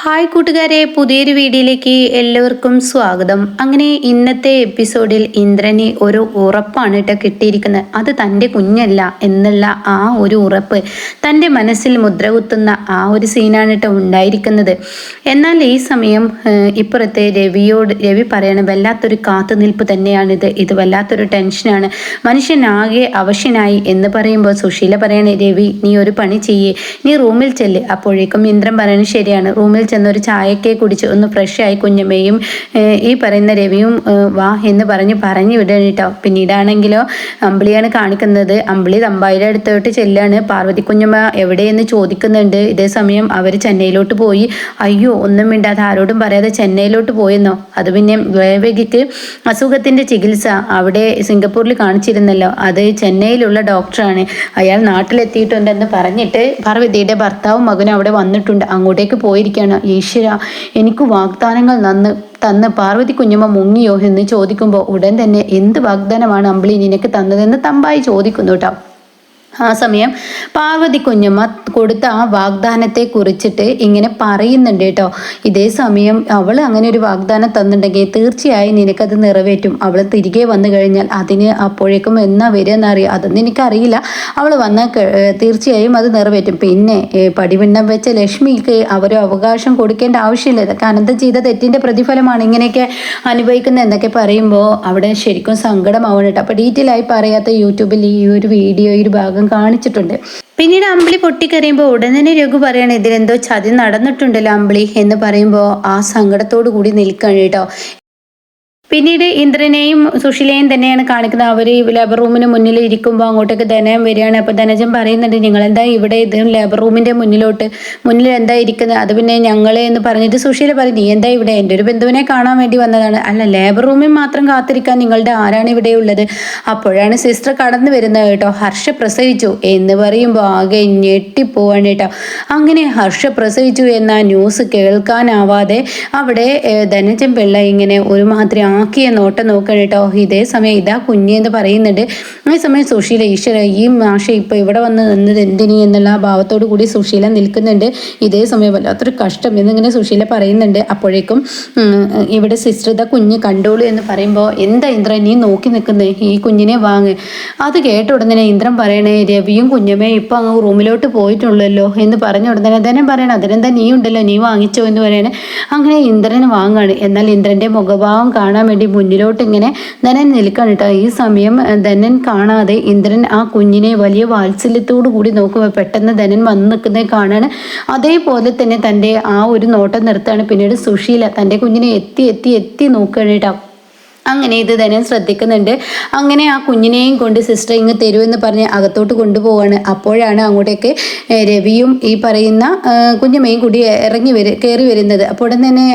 Hi കൂട്ടുകാരെ പുതിയൊരു വീഡിയോയിലേക്ക് എല്ലാവർക്കും സ്വാഗതം. അങ്ങനെ ഇന്നത്തെ എപ്പിസോഡിൽ ഇന്ദ്രനെ ഒരു ഉറപ്പാണ് കേട്ടോ കിട്ടിയിരിക്കുന്നത്. അത് തന്റെ കുഞ്ഞല്ല എന്നുള്ള ആ ഒരു ഉറപ്പ് തന്റെ മനസ്സിൽ മുദ്ര കുത്തുന്ന ആ ഒരു സീനാണ് കേട്ടോ ഉണ്ടായിരിക്കുന്നത്. എന്നാൽ ഈ സമയം ഇപ്പുറത്തെ രവിയോട് രവി പറയണ വല്ലാത്തൊരു കാത്തുനിൽപ്പ് തന്നെയാണിത് ഇത്. വല്ലാത്തൊരു ടെൻഷനാണ്. മനുഷ്യനാകെ അവശനായി എന്ന് പറയുമ്പോൾ സുശീല പറയണേ രവി നീ ഒരു പണി ചെയ്യേ. നീ റൂമിൽ ചെല്ല്. അപ്പോഴേക്കും ഇന്ദ്രൻ പറയണത് ശരിയാണ്. റൂമിൽ ചെന്ന് ഒരു ചായക്കെ കുടിച്ച് ഒന്ന് ഫ്രഷ് ആയി കുഞ്ഞമ്മയും ഈ പറയുന്ന രവിയും വാ എന്ന് പറഞ്ഞ് പറഞ്ഞു വിടണം കേട്ടോ. പിന്നീടാണെങ്കിലോ അമ്പിളിയാണ് കാണിക്കുന്നത്. അമ്പിളി തമ്പായിയുടെ അടുത്തോട്ട് ചെല്ലാണ്. പാർവതി കുഞ്ഞമ്മ എവിടെയെന്ന് ചോദിക്കുന്നുണ്ട്. ഇതേ സമയം അവർ ചെന്നൈയിലോട്ട് പോയി. അയ്യോ ഒന്നും മിണ്ടാതെ ആരോടും പറയാതെ ചെന്നൈയിലോട്ട് പോയെന്നോ? അത് പിന്നെ വേവകിക്ക് അസുഖത്തിന്റെ ചികിത്സ അവിടെ സിംഗപ്പൂരിൽ കാണിച്ചിരുന്നല്ലോ. അത് ചെന്നൈയിലുള്ള ഡോക്ടറാണ് അയാൾ നാട്ടിലെത്തിയിട്ടുണ്ടെന്ന് പറഞ്ഞിട്ട് പാർവതിയുടെ ഭർത്താവും മകനും അവിടെ വന്നിട്ടുണ്ട്. അങ്ങോട്ടേക്ക് പോയിരിക്കുകയാണ് ഈശ്വര എനിക്ക് വാഗ്ദാനങ്ങൾ നന്ന് തന്ന് പാർവതി കുഞ്ഞമ്മ മുങ്ങിയോ എന്ന് ചോദിക്കുമ്പോൾ ഉടൻ തന്നെ എന്ത് വാഗ്ദാനമാണ് അമ്പിളി നിനക്ക് തന്നതെന്ന് തമ്പായി ചോദിക്കുന്നു കേട്ടോ ആ സമയം. പാർവതി കുഞ്ഞമ്മ കൊടുത്ത ആ വാഗ്ദാനത്തെ കുറിച്ചിട്ട് ഇങ്ങനെ പറയുന്നുണ്ട് കേട്ടോ. ഇതേ സമയം അവൾ അങ്ങനെ ഒരു വാഗ്ദാനം തന്നിട്ടുണ്ടെങ്കിൽ തീർച്ചയായും നിനക്കത് നിറവേറ്റും. അവൾ തിരികെ വന്നു കഴിഞ്ഞാൽ അതിന് അപ്പോഴേക്കും എന്നാ വരിക എന്നറിയാം അതൊന്നും എനിക്കറിയില്ല. അവൾ വന്ന തീർച്ചയായും അത് നിറവേറ്റും. പിന്നെ പടിവിണ്ണം വെച്ച ലക്ഷ്മിക്ക് അവർ അവകാശം കൊടുക്കേണ്ട ആവശ്യമില്ല. ഇതൊക്കെ അനന്തം ചെയ്ത തെറ്റിന്റെ പ്രതിഫലമാണ് ഇങ്ങനെയൊക്കെ അനുഭവിക്കുന്നത് എന്നൊക്കെ പറയുമ്പോൾ അവിടെ ശരിക്കും സങ്കടമാവണം കേട്ടോ. അപ്പോൾ ഡീറ്റെയിൽ ആയി പറയാത്ത യൂട്യൂബിൽ ഈ ഒരു വീഡിയോ ഒരു ഭാഗം കാണിച്ചിട്ടുണ്ട്. പിന്നീട് അമ്പിളി പൊട്ടിക്കറിയുമ്പോൾ ഉടനെ രഘു പറയണം ഇതിലെന്തോ ചതി നടന്നിട്ടുണ്ടല്ലോ അമ്പിളി എന്ന് പറയുമ്പോൾ ആ സങ്കടത്തോടു കൂടി നിൽക്കണം കേട്ടോ. പിന്നീട് ഇന്ദ്രനെയും സുഷിലയും തന്നെയാണ് കാണിക്കുന്നത്. അവർ ലേബർ റൂമിന് മുന്നിൽ ഇരിക്കുമ്പോൾ അങ്ങോട്ടേക്ക് ധനയം വരികയാണ്. അപ്പോൾ ധനജൻ പറയുന്നുണ്ട് നിങ്ങൾ എന്താ ഇവിടെ ഇത് ലേബർ റൂമിന്റെ മുന്നിലോട്ട് മുന്നിൽ എന്താ ഇരിക്കുന്നത് അത് പിന്നെ ഞങ്ങൾ എന്ന് പറഞ്ഞിട്ട് സുശീല പറയും നീ എന്താ ഇവിടെ? എന്റെ ഒരു ബന്ധുവിനെ കാണാൻ വേണ്ടി വന്നതാണ്. അല്ല ലേബർ റൂമിൽ മാത്രം കാത്തിരിക്കാൻ നിങ്ങളുടെ ആരാണ് ഇവിടെ ഉള്ളത്? അപ്പോഴാണ് സിസ്റ്റർ കടന്നു വരുന്നത് കേട്ടോ. ഹർഷ പ്രസവിച്ചു എന്ന് പറയുമ്പോൾ ആകെ ഞെട്ടിപ്പോവാണ് കേട്ടോ. അങ്ങനെ ഹർഷ പ്രസവിച്ചു എന്ന ന്യൂസ് കേൾക്കാനാവാതെ അവിടെ ധനജൻ പിള്ള ഇങ്ങനെ ഒരുമാതിരി ആക്കിയ നോട്ടം നോക്കണം കേട്ടോ. ഇതേ സമയം ഇതാ കുഞ്ഞെന്ന് പറയുന്നുണ്ട്. ആ സമയം സുശീല ഈശ്വര ഈ മാഷ ഇപ്പൊ ഇവിടെ വന്ന് നിന്നത് എന്തിനി എന്നുള്ള ഭാവത്തോടു കൂടി സുശീല നിൽക്കുന്നുണ്ട്. ഇതേ സമയം വല്ലാത്തൊരു കഷ്ടം എന്നിങ്ങനെ സുശീല പറയുന്നുണ്ട്. അപ്പോഴേക്കും ഇവിടെ സിസ്റ്റർ ഇതാ കുഞ്ഞ് കണ്ടോളൂ എന്ന് പറയുമ്പോൾ എന്താ ഇന്ദ്രൻ നീ നോക്കി നിൽക്കുന്നത് ഈ കുഞ്ഞിനെ വാങ്ങ്. അത് കേട്ട ഉടനെ ഇന്ദ്രൻ പറയണേ രവിയും കുഞ്ഞമ്മേ ഇപ്പൊ അങ്ങ് റൂമിലോട്ട് പോയിട്ടുള്ളല്ലോ എന്ന് പറഞ്ഞ ഉടനെ തന്നെ പറയണം അതിനെന്താ നീ ഉണ്ടല്ലോ? നീ വാങ്ങിച്ചോ എന്ന് പറയണേ. അങ്ങനെ ഇന്ദ്രന് വാങ്ങാണ്. എന്നാൽ ഇന്ദ്രന്റെ മുഖഭാവം കാണാൻ വേണ്ടി മുന്നിലോട്ട് ഇങ്ങനെ ധനൻ നിൽക്കണം കേട്ടോ. ഈ സമയം ധനൻ കാണാതെ ഇന്ദ്രൻ ആ കുഞ്ഞിനെ വലിയ വാത്സല്യത്തോടു കൂടി നോക്കുമ്പോൾ പെട്ടെന്ന് ധനൻ വന്ന് നിൽക്കുന്നത് കാണാണ്. അതേപോലെ തന്നെ തന്റെ ആ ഒരു നോട്ടം നിർത്താണ്. പിന്നീട് സുശീല തന്റെ കുഞ്ഞിനെ എത്തി എത്തി എത്തി നോക്കുകയാണ് കേട്ടോ. അങ്ങനെ ഇത് ധനം ശ്രദ്ധിക്കുന്നുണ്ട്. അങ്ങനെ ആ കുഞ്ഞിനെയും കൊണ്ട് സിസ്റ്റർ ഇങ്ങ് തരുമെന്ന് പറഞ്ഞ് അകത്തോട്ട് കൊണ്ടുപോവാണ്. അപ്പോഴാണ് അങ്ങോട്ടേക്ക് രവിയും ഈ പറയുന്ന കുഞ്ഞമ്മയും കൂടി ഇറങ്ങി വരും കയറി വരുന്നത്. അപ്പോൾ ഉടൻ തന്നെ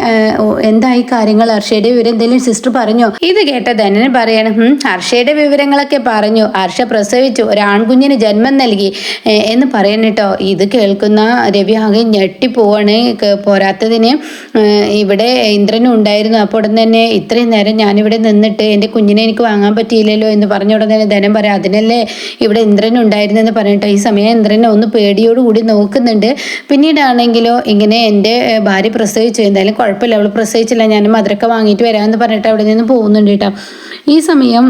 എന്തായി കാര്യങ്ങൾ? ഹർഷയുടെ വിവരം എന്തെങ്കിലും സിസ്റ്റർ പറഞ്ഞോ? ഇത് കേട്ട ധനന് പറയാണ് ഹർഷയുടെ വിവരങ്ങളൊക്കെ പറഞ്ഞു. ഹർഷ പ്രസവിച്ചു. ഒരാൺകുഞ്ഞിന് ജന്മം നൽകി. എന്ന് പറയണട്ടോ ഇത് കേൾക്കുന്ന രവി ആകെ ഞെട്ടിപ്പോവാണ് പോരാത്തതിന് ഇവിടെ ഇന്ദ്രനും ഉണ്ടായിരുന്നു. അപ്പോൾ ഉടൻ തന്നെ ഇത്രയും നേരം ഞാനിവിടെ നിന്നിട്ട് എന്റെ കുഞ്ഞിനെ എനിക്ക് വാങ്ങാൻ പറ്റിയില്ലല്ലോ എന്ന് പറഞ്ഞ ഉടനെ ധനം പറയാം. അതിനല്ലേ ഇവിടെ ഇന്ദ്രൻ ഉണ്ടായിരുന്നെന്ന് പറഞ്ഞിട്ട് ഈ സമയം ഇന്ദ്രനെ ഒന്ന് പേടിയോടുകൂടി നോക്കുന്നുണ്ട്. പിന്നീടാണെങ്കിലോ ഇങ്ങനെ എന്റെ ഭാര്യ പ്രസവിച്ചു. എന്തായാലും കുഴപ്പമില്ല. അവൾ പ്രസവിച്ചില്ല. ഞാൻ മധുരക്ക വാങ്ങിയിട്ട് വരാമെന്ന് പറഞ്ഞിട്ട് അവിടെ നിന്ന് പോകുന്നുണ്ട് കേട്ടോ. ഈ സമയം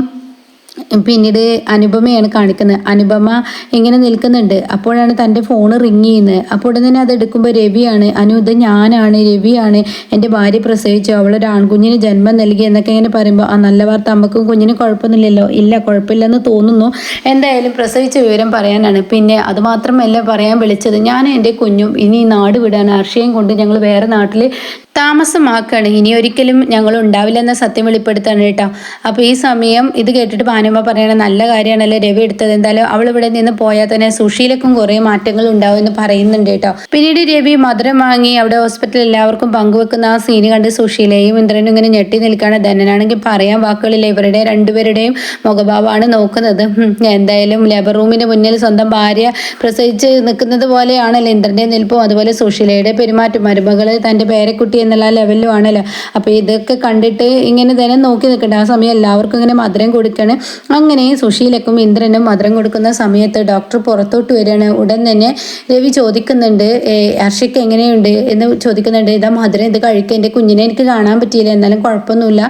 പിന്നീട് അനുപമയാണ് കാണിക്കുന്നത്. അനുപമ ഇങ്ങനെ നിൽക്കുന്നുണ്ട്. അപ്പോഴാണ് തന്റെ ഫോൺ റിങ് ചെയ്യുന്നത്. അപ്പോൾ തന്നെ അത് എടുക്കുമ്പോൾ രവിയാണ്. അനു ഇത് ഞാനാണ്. രവിയാണ് എന്റെ ഭാര്യ പ്രസവിച്ചു അവളൊരു ആൺകുഞ്ഞിന് ജന്മം നൽകി എന്നൊക്കെ ഇങ്ങനെ പറയുമ്പോൾ ആ നല്ല വാർത്ത. അമ്മക്കും കുഞ്ഞിന് കുഴപ്പമൊന്നുമില്ലല്ലോ. ഇല്ല കുഴപ്പമില്ലെന്ന് തോന്നുന്നു. എന്തായാലും പ്രസവിച്ച വിവരം പറയാനാണ്. പിന്നെ അതുമാത്രമല്ല പറയാൻ വിളിച്ചത്. ഞാൻ എന്റെ കുഞ്ഞും ഇനി നാട് വിടാൻ അർഷയും കൊണ്ട് ഞങ്ങൾ വേറെ നാട്ടിൽ താമസമാക്കുകയാണ് ഇനി ഒരിക്കലും ഞങ്ങൾ ഉണ്ടാവില്ലെന്ന സത്യം വെളിപ്പെടുത്താണ് കേട്ടോ. അപ്പോൾ ഈ സമയം ഇത് കേട്ടിട്ട് ഭാനുമ്മ പറയണ നല്ല കാര്യമാണല്ലോ രവി എടുത്തത്. എന്തായാലും അവൾ ഇവിടെ നിന്ന് പോയാൽ തന്നെ സുഷീലക്കും കുറേ മാറ്റങ്ങൾ ഉണ്ടാവും എന്ന് പറയുന്നുണ്ട് കേട്ടോ. പിന്നീട് രവി മധുരം വാങ്ങി അവിടെ ഹോസ്പിറ്റലിൽ എല്ലാവർക്കും പങ്കുവെക്കുന്ന ആ സീന് കണ്ട് സുഷീലയും ഇന്ദ്രനും ഇങ്ങനെ ഞെട്ടി നിൽക്കുകയാണ്. ധനനാണെങ്കിൽ പറയാൻ വാക്കുകളില്ല. ഇവരുടെ രണ്ടുപേരുടെയും മുഖഭാവമാണ് നോക്കുന്നത്. എന്തായാലും ലേബർ റൂമിന് മുന്നിൽ സ്വന്തം ഭാര്യ പ്രസവിച്ച് നിൽക്കുന്നത് പോലെയാണല്ലോ ഇന്ദ്രന്റെ നിൽപ്പും. അതുപോലെ സുഷീലയുടെ പെരുമാറ്റം. മരുമകൾ തന്റെ പേരക്കുട്ടി എന്നുള്ള ലെവലിലും ആണല്ലോ? അപ്പോൾ ഇതൊക്കെ കണ്ടിട്ട് ഇങ്ങനെ തന്നെ നോക്കി നിൽക്കണ്ട. ആ സമയം എല്ലാവർക്കും ഇങ്ങനെ മധുരം കൊടുക്കണം. അങ്ങനെ സുശീലക്കും ഇന്ദ്രനും മധുരം കൊടുക്കുന്ന സമയത്ത് ഡോക്ടർ പുറത്തോട്ട് വരികയാണ്. ഉടൻ തന്നെ രവി ചോദിക്കുന്നുണ്ട് ഹർഷയ്ക്ക് എങ്ങനെയുണ്ട്? എന്ന് ചോദിക്കുന്നുണ്ട് ഇതാ മധുരം ഇത് കഴിക്കുക എന്റെ കുഞ്ഞിനെ എനിക്ക് കാണാൻ പറ്റിയില്ല. എന്നാലും കുഴപ്പമൊന്നുമില്ല.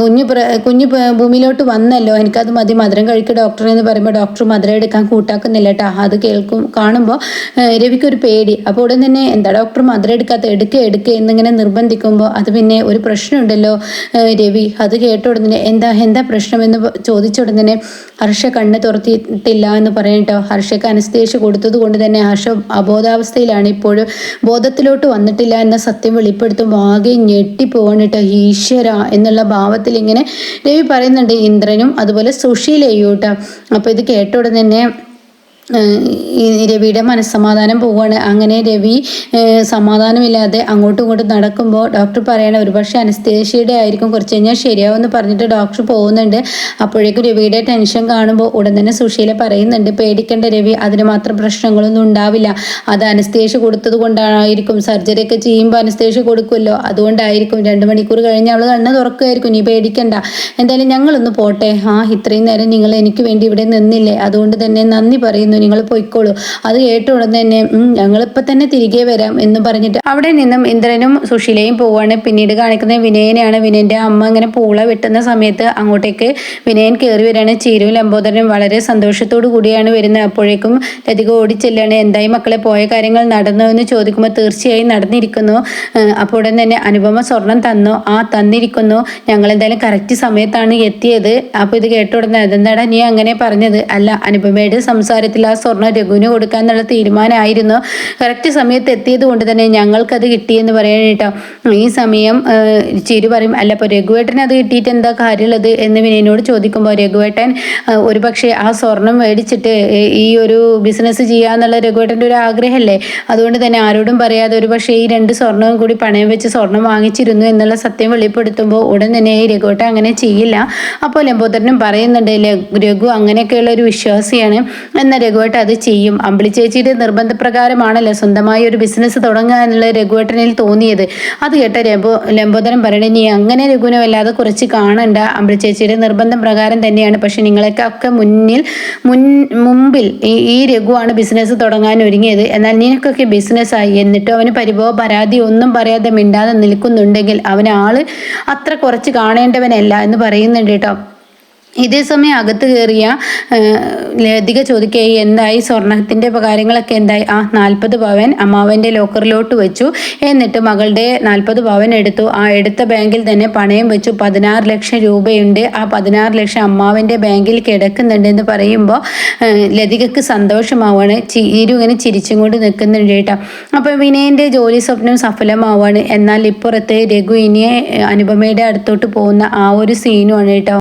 കുഞ്ഞ് കുഞ്ഞ് ഭൂമിയിലോട്ട് വന്നല്ലോ. എനിക്കത് മതി. മധുരം കഴിക്കുക ഡോക്ടർ എന്ന് പറയുമ്പോൾ ഡോക്ടർ മധുരം എടുക്കാൻ കൂട്ടാക്കുന്നില്ല കേട്ടോ അത് കേൾക്കും കാണുമ്പോൾ രവിക്കൊരു പേടി. അപ്പോൾ ഉടൻ തന്നെ എന്താ ഡോക്ടർ മധുരം എടുക്കാത്ത എടുക്കുക എടുക്കുക എന്നിങ്ങനെ നിർബന്ധിക്കുമ്പോൾ അത് പിന്നെ ഒരു പ്രശ്നമുണ്ടല്ലോ രവി. അത് കേട്ട ഉടനെ എന്താ എന്താ പ്രശ്നമെന്ന് ചോദിച്ച ഉടനെ ഹർഷ കണ്ണ് തുറത്തിട്ടില്ല എന്ന് പറയട്ടോ ഹർഷയ്ക്ക് അനസ്തേഷ്യ കൊടുത്തത് കൊണ്ട് തന്നെ ഹർഷ അബോധാവസ്ഥയിലാണ്. ഇപ്പോഴും ബോധത്തിലോട്ട് വന്നിട്ടില്ല എന്ന സത്യം വെളിപ്പെടുത്തുമ്പോൾ ആകെ ഞെട്ടിപ്പോവാണ് കേട്ടോ ഈശ്വര എന്നുള്ള ഭാവത്തിൽ ഇങ്ങനെ രവി പറയുന്നുണ്ട് ഇന്ദ്രനും അതുപോലെ സുഷീലയും കേട്ടോ അപ്പോൾ ഇത് കേട്ട ഉടനെ രവിയുടെ മനസ്സമാധാനം പോവുകയാണ്. അങ്ങനെ രവി സമാധാനമില്ലാതെ അങ്ങോട്ടും ഇങ്ങോട്ടും നടക്കുമ്പോൾ ഡോക്ടർ പറയണ ഒരുപക്ഷെ അനസ്തേഷ്യയുടെ ആയിരിക്കും കുറച്ച് കഴിഞ്ഞാൽ ശരിയാവുമെന്ന് പറഞ്ഞിട്ട് ഡോക്ടർ പോകുന്നുണ്ട്. അപ്പോഴേക്കും രവിയുടെ ടെൻഷൻ കാണുമ്പോൾ ഉടൻ തന്നെ സുശീല പറയുന്നുണ്ട് പേടിക്കേണ്ട രവി അതിന് മാത്രം പ്രശ്നങ്ങളൊന്നും ഉണ്ടാവില്ല. അത് അനസ്തേഷ്യ കൊടുത്തത് കൊണ്ടായിരിക്കും. സർജറി ഒക്കെ ചെയ്യുമ്പോൾ അനസ്തേഷ്യ കൊടുക്കുമല്ലോ. അതുകൊണ്ടായിരിക്കും രണ്ട് മണിക്കൂർ കഴിഞ്ഞ് അവൾ കണ്ണ് തുറക്കുമായിരിക്കും. നീ പേടിക്കണ്ട. എന്തായാലും ഞങ്ങളൊന്ന് പോട്ടെ. ആ ഇത്രയും നേരം നിങ്ങൾ എനിക്ക് വേണ്ടി ഇവിടെ നിന്നില്ലേ? അതുകൊണ്ട് തന്നെ നന്ദി പറയുന്നു പറഞ്ഞു നിങ്ങൾ പോയിക്കോളൂ. അത് കേട്ട ഉടനെ തന്നെ ഞങ്ങളിപ്പോൾ തന്നെ തിരികെ വരാം എന്ന് പറഞ്ഞിട്ട് അവിടെ നിന്നും ഇന്ദ്രനും സുശീലയും പോവാണ്. പിന്നീട് കാണിക്കുന്ന വിനയനെയാണ് വിനയന്റെ അമ്മ ഇങ്ങനെ പൂള വെട്ടുന്ന സമയത്ത് അങ്ങോട്ടേക്ക് വിനയൻ കയറി വരികയാണ് ചീരും ലംബോദരനും വളരെ സന്തോഷത്തോടു കൂടിയാണ് വരുന്നത്. അപ്പോഴേക്കും ലതിക ഓടിച്ചെല്ലാണ്. എന്തായി മക്കളെ പോയ കാര്യങ്ങൾ നടന്നു? എന്ന് ചോദിക്കുമ്പോൾ തീർച്ചയായും നടന്നിരിക്കുന്നു. അപ്പോൾ ഉടൻ തന്നെ അനുപമ സ്വർണം തന്നു. ആ തന്നിരിക്കുന്നു. ഞങ്ങൾ എന്തായാലും കറക്റ്റ് സമയത്താണ് എത്തിയത്. അപ്പോൾ ഇത് കേട്ട ഉടനെ അതെന്താടാ നീ അങ്ങനെ പറഞ്ഞത്? അല്ല അനുപമയുടെ സംസാരത്തിൽ ആ സ്വർണം രഘുവിന് കൊടുക്കാൻ എന്നുള്ള തീരുമാനമായിരുന്നു. കറക്റ്റ് സമയത്ത് എത്തിയത് കൊണ്ട് തന്നെ ഞങ്ങൾക്കത് കിട്ടിയെന്ന് പറയാൻ കേട്ടോ. ഈ സമയം ചിരി പറയും അല്ല ഇപ്പോൾ രഘുവേട്ടൻ അത് കിട്ടിയിട്ട് എന്താ കാര്യമുള്ളത്? എന്ന് വിനയനോട് ചോദിക്കുമ്പോൾ രഘുവേട്ടൻ ഒരു പക്ഷേ ആ സ്വർണം മേടിച്ചിട്ട് ഈ ഒരു ബിസിനസ് ചെയ്യാന്നുള്ള രഘുവേട്ടന്റെ ഒരു ആഗ്രഹമല്ലേ? അതുകൊണ്ട് തന്നെ ആരോടും പറയാതെ ഒരു പക്ഷേ ഈ രണ്ട് സ്വർണവും കൂടി പണയം വെച്ച് സ്വർണം വാങ്ങിച്ചിരുന്നു എന്നുള്ള സത്യം വെളിപ്പെടുത്തുമ്പോൾ ഉടൻ തന്നെ ഈ രഘുവേട്ടൻ അങ്ങനെ ചെയ്യില്ല. അപ്പോൾ ലംബോദരനും പറയുന്നുണ്ട് രഘു അങ്ങനെയൊക്കെയുള്ള ഒരു വിശ്വാസിയാണ്. എന്നാൽ രഘുവേട്ടൻ അത് ചെയ്യും. അമ്പിളി ചേച്ചിയുടെ നിർബന്ധപ്രകാരമാണല്ലോ സ്വന്തമായി ഒരു ബിസിനസ് തുടങ്ങുക എന്നുള്ള രഘുവേട്ടനിൽ തോന്നിയത്. അത് കേട്ട രഘു ലംബോദരം പറയണേ നീ അങ്ങനെ രഘുവിനെ വല്ലാതെ കുറച്ച് കാണണ്ട. അമ്പിളി ചേച്ചിയുടെ നിർബന്ധം പ്രകാരം തന്നെയാണ്. പക്ഷെ നിങ്ങളൊക്കെ ഒക്കെ മുന്നിൽ മുൻ മുമ്പിൽ ഈ രഘുവാണ് ബിസിനസ് തുടങ്ങാൻ ഒരുങ്ങിയത്. എന്നാൽ നിനക്കൊക്കെ ബിസിനസ്സായി എന്നിട്ടും അവന് പരിഭവ പരാതി ഒന്നും പറയാതെ മിണ്ടാതെ നിൽക്കുന്നുണ്ടെങ്കിൽ അവൻ ആൾ അത്ര കുറച്ച് കാണേണ്ടവനല്ല എന്ന് പറയുന്നുണ്ട് കേട്ടോ. ഇതേ സമയം അകത്ത് കയറിയ ലതിക ചോദിക്കുകയായി എന്തായി സ്വർണത്തിന്റെ കാര്യങ്ങളൊക്കെ എന്തായി? ആ നാൽപ്പത് പവൻ അമ്മാവന്റെ ലോക്കറിലോട്ട് വെച്ചു. എന്നിട്ട് മകളുടെ നാൽപ്പത് പവൻ എടുത്തു. ആ എടുത്ത ബാങ്കിൽ തന്നെ പണയം വെച്ചു. പതിനാറ് ലക്ഷം രൂപയുണ്ട്. ആ പതിനാറ് ലക്ഷം അമ്മാവന്റെ ബാങ്കിൽ കിടക്കുന്നുണ്ട് എന്ന് പറയുമ്പോൾ ലതികക്ക് സന്തോഷമാവാണ്. ചീരു ഇങ്ങനെ ചിരിച്ചും കൊണ്ട് നിൽക്കുന്നുണ്ട് കേട്ടോ. അപ്പോൾ വിനയന്റെ ജോലി സ്വപ്നം സഫലമാവാണ്. എന്നാൽ ഇപ്പുറത്ത് രഘു ഇനിയെ അനുപമയുടെ അടുത്തോട്ട് പോകുന്ന ആ ഒരു സീനുമാണ് കേട്ടോ.